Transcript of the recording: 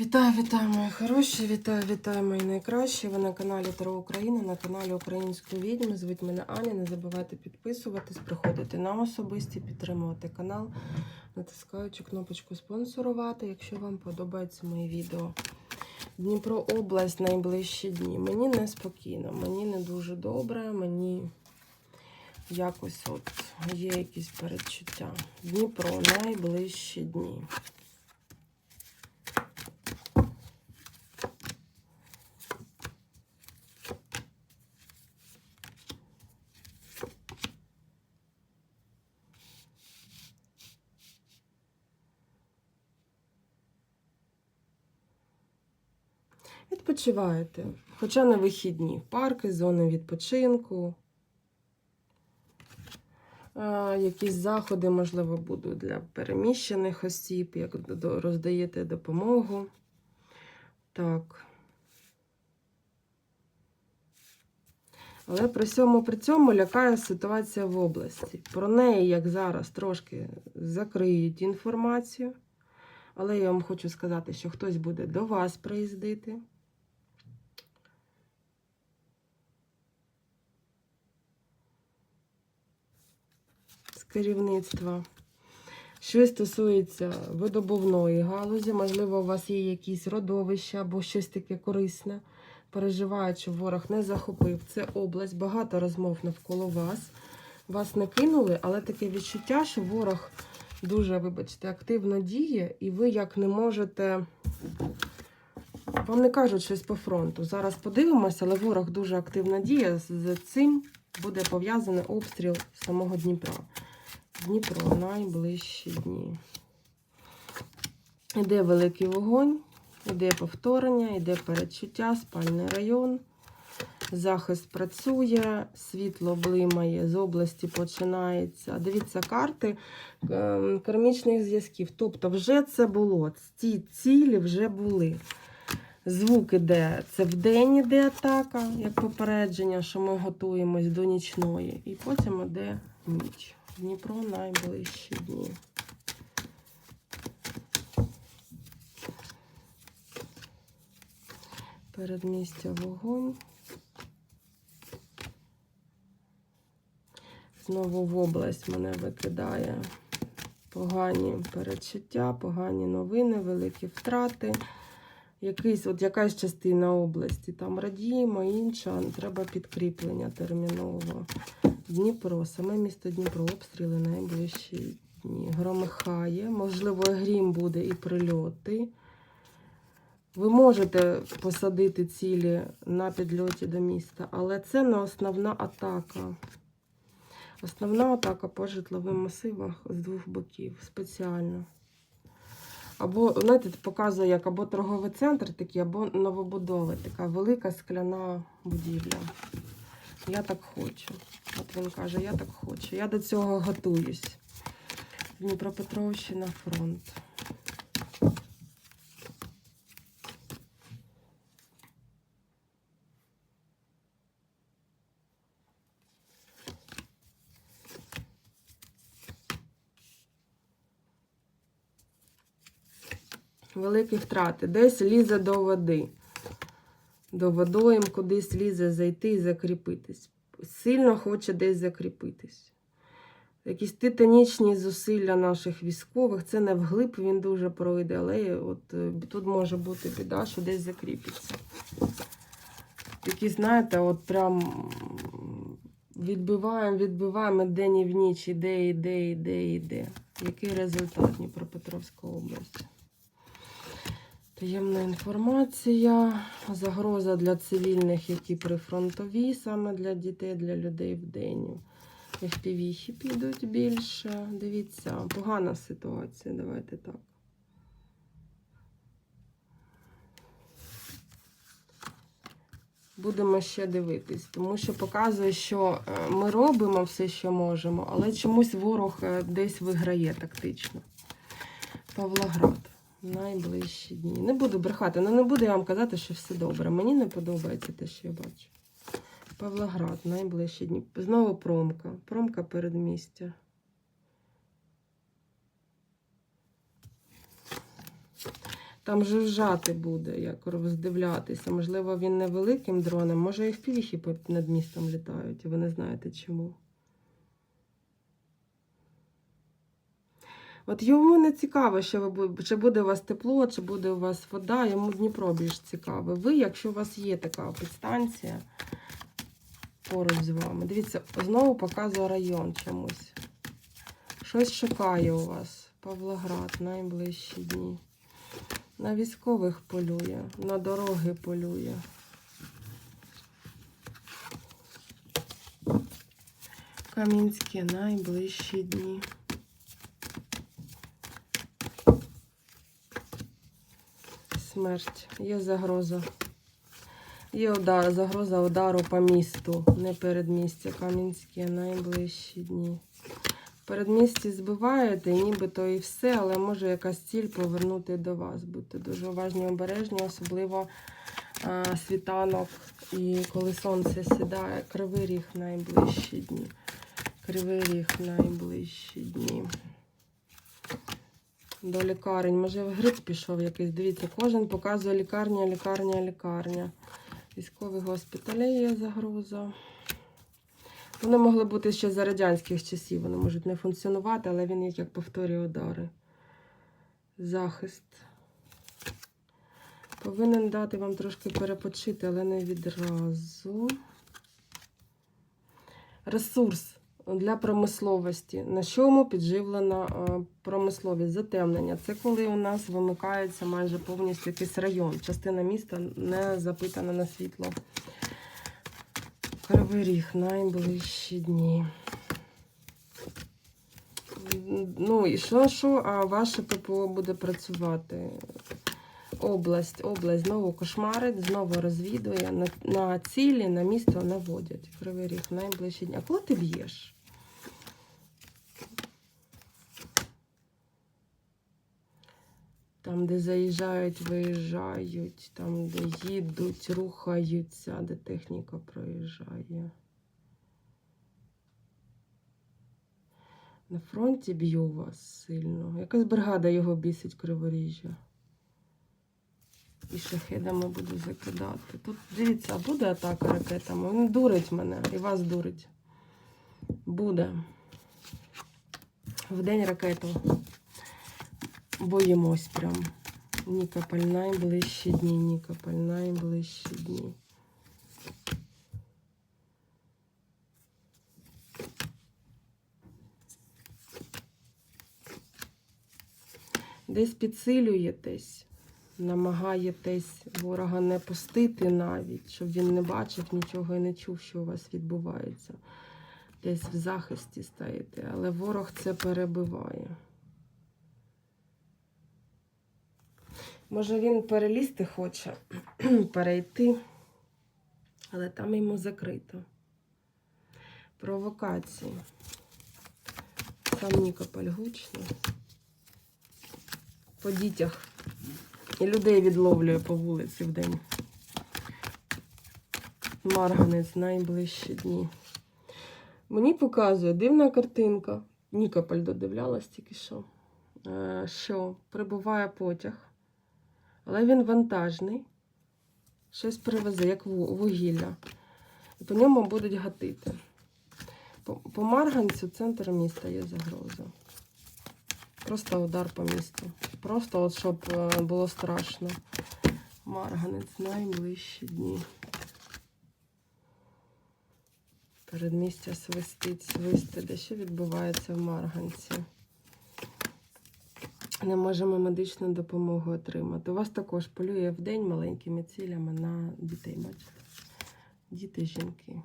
Вітаю, вітаю, мої хороші! Вітаю, вітаю, мої найкращі. Ви на каналі Таро Україна, на каналі Української відьми. Звуть мене Аня. Не забувайте підписуватись, приходити на особисті, підтримувати канал, натискаючи кнопочку спонсорувати, якщо вам подобаються мої відео. Дніпро область найближчі дні. Мені неспокійно, мені не дуже добре, мені якось от є якісь передчуття. Дніпро найближчі дні. Відпочиваєте, хоча на вихідні, парки, зони відпочинку. Якісь заходи, можливо, будуть для переміщених осіб, як роздаєте допомогу. Так. Але при цьому при цьому лякає ситуація в області. Про неї, як зараз, трошки закриють інформацію. Але я вам хочу сказати, що хтось буде до вас приїздити. Керівництва. Що стосується видобувної галузі, можливо, у вас є якісь родовища або щось таке корисне. Переживають, що ворог не захопив. Це область, багато розмов навколо вас. Вас не кинули, але таке відчуття, що ворог дуже, вибачте, активно діє, і ви як не можете. Вам не кажуть щось по фронту. Зараз подивимося, але ворог дуже активно діє. З цим буде пов'язаний обстріл самого Дніпра. Дніпро найближчі дні. Іде великий вогонь, іде повторення, іде передчуття, спальний район. Захист працює, світло блимає, з області починається. Дивіться карти ем, кармічних зв'язків. Тобто, вже це було. Ці цілі вже були. Звук іде, це вдень іде атака, як попередження, що ми готуємось до нічної. І потім іде ніч. Дніпро найближчі дні. Передмістя вогонь. Знову в область мене викидає погані передчуття, погані новини, великі втрати. Якийсь, от якась частина області там радіємо, інша треба підкріплення терміново. Дніпро, саме місто Дніпро, обстріли найближчі дні. Громихає, можливо, грім буде і прильоти. Ви можете посадити цілі на підльоті до міста, але це не основна атака. Основна атака по житловим масивах з двох боків спеціально. Або, знаєте, показує як або торговий центр такий, або новобудова, така велика скляна будівля. Я так хочу. От він каже, я так хочу. Я до цього готуюсь. Дніпропетровщина, фронт. Великі втрати. Десь лізе до води. До водойм кудись лізе зайти і закріпитись. Сильно хоче десь закріпитись. Якісь титанічні зусилля наших військових. Це не вглиб, він дуже пройде, але от е, тут може бути біда, що десь закріпиться. Такі, знаєте, от прям відбиваємо, відбиваємо день і в ніч, іде, іде, іде, іде. Який результат Дніпропетровська область? Таємна інформація, загроза для цивільних, які прифронтові, саме для дітей, для людей в день. FPV підуть більше. Дивіться, погана ситуація, давайте так. Будемо ще дивитись, тому що показує, що е, ми робимо все, що можемо, але чомусь ворог е, десь виграє тактично. Павлоград. Найближчі дні. Не буду брехати, ну не буду я вам казати, що все добре. Мені не подобається те, що я бачу. Павлоград, найближчі дні. Знову промка. Промка передмістя. Там жужжати буде, як роздивлятися. Можливо, він не великим дроном, може і в півіхі над містом літають, і ви не знаєте чому. От йому не цікаво, що ви чи буде у вас тепло, чи буде у вас вода, йому Дніпро більш цікаве. Ви, якщо у вас є така підстанція поруч з вами, дивіться, знову показує район чомусь. Щось шукає у вас. Павлоград найближчі дні. На військових полює, на дороги полює. Камінське найближчі дні. Смерть. Є загроза. Є удар, загроза удару по місту, не передмістя. Кам'янське найближчі дні. Передмісті збиваєте, нібито і все, але може якась ціль повернути до вас. Будьте дуже уважні, обережні, особливо а, світанок і коли сонце сідає. Кривий ріг найближчі дні. Кривий ріг найближчі дні. До лікарень. Може, в грип пішов якийсь. Дивіться, кожен показує лікарня, лікарня, лікарня. Військові госпіталі є загроза. Вони могли бути ще за радянських часів, вони можуть не функціонувати, але він їх як повторює удари. Захист. Повинен дати вам трошки перепочити, але не відразу. Ресурс для промисловості. На чому підживлена е, промисловість? Затемнення. Це коли у нас вимикається майже повністю якийсь район. Частина міста не запитана на світло. Кривий ріг найближчі дні. Ну і що, що, а ваше ППО буде працювати? Область, область знову кошмарить, знову розвідує, на, на цілі, на місто наводять. Кривий ріг найближчі дні. А коли ти б'єш? Там, де заїжджають, виїжджають, там, де їдуть, рухаються, де техніка проїжджає. На фронті б'ю вас сильно. Якась бригада його бісить криворіжжя. І шахедами буду закидати. Тут, дивіться, буде атака ракетами. Він дурить мене і вас дурить. Буде. Вдень ракету. Боїмось прям. Нікополь найближчі дні, Нікополь найближчі дні. Десь підсилюєтесь, намагаєтесь ворога не пустити навіть, щоб він не бачив нічого і не чув, що у вас відбувається. Десь в захисті стаєте, але ворог це перебиває. Може, він перелізти хоче, перейти, але там йому закрито. Провокації. Сам Нікополь гучний. По дітях. І людей відловлює по вулиці в день. Марганець найближчі дні. Мені показує дивна картинка. Нікополь додивлялась тільки що. Е, Що прибуває потяг. Але він вантажний. Щось привезе, як вугілля. І по ньому будуть гатити. По, по Марганцю центр міста є загроза. Просто удар по місту. Просто от щоб е, було страшно. Марганець найближчі дні. Передмістя свистить, свисти. Де що відбувається в Марганці? Не можемо медичну допомогу отримати. У вас також полює в день маленькими цілями на дітей, бачите? Діти, жінки.